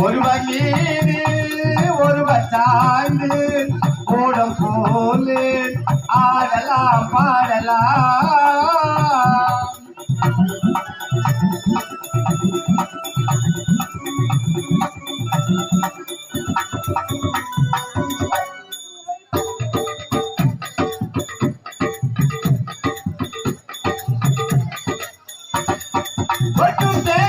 ஒரு வகீது ஒரு சாய்ந்து ஓடம் போலே ஆடலாம் பாடலாம் What you say?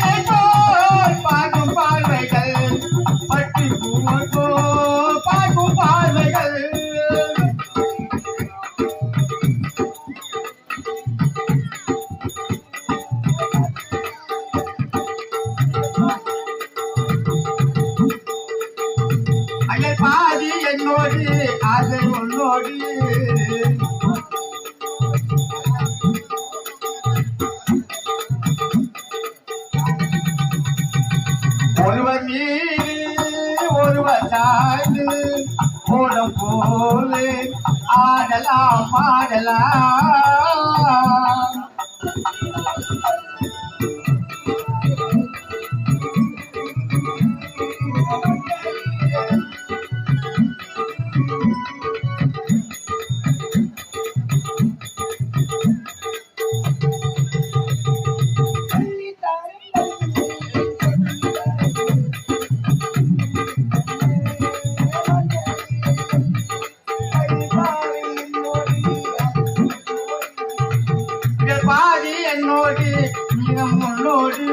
மீறி ஒருவர் சாய்ந்து போடும் போலே ஆடலாம் பாடலாம். நிறம் உள்ளோடு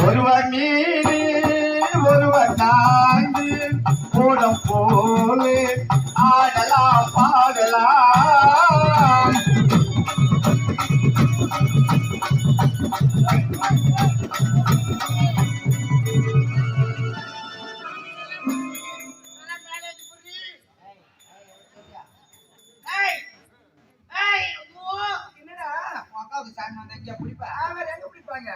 ஒருவர் மீது ஒருவர் தாழ்ந்து கூடம் போலே ஆடலாம் பாடலாம்.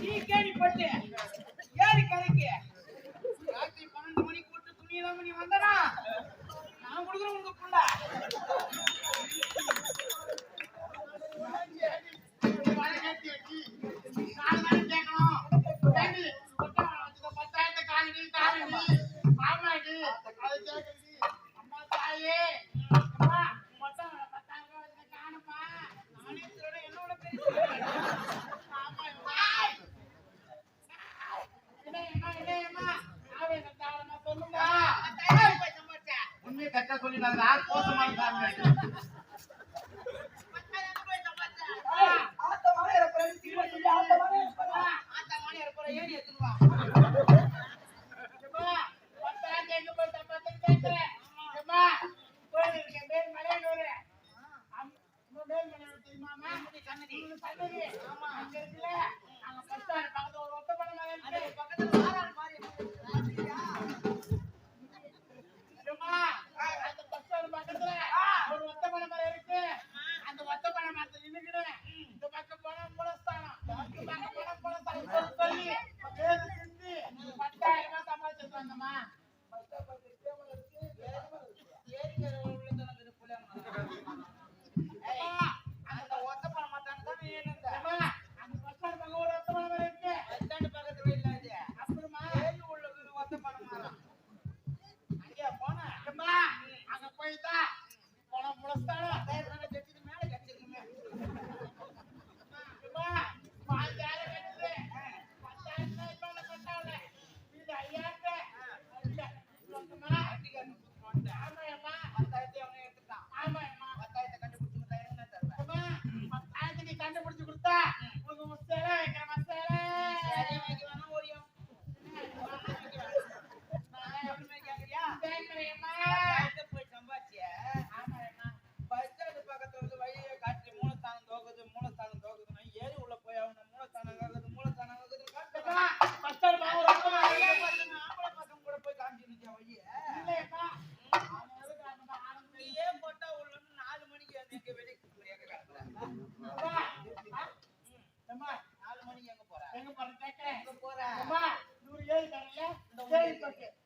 ¡Chique! colina da água, posso mandar mesmo. Né? one down. જય શકે.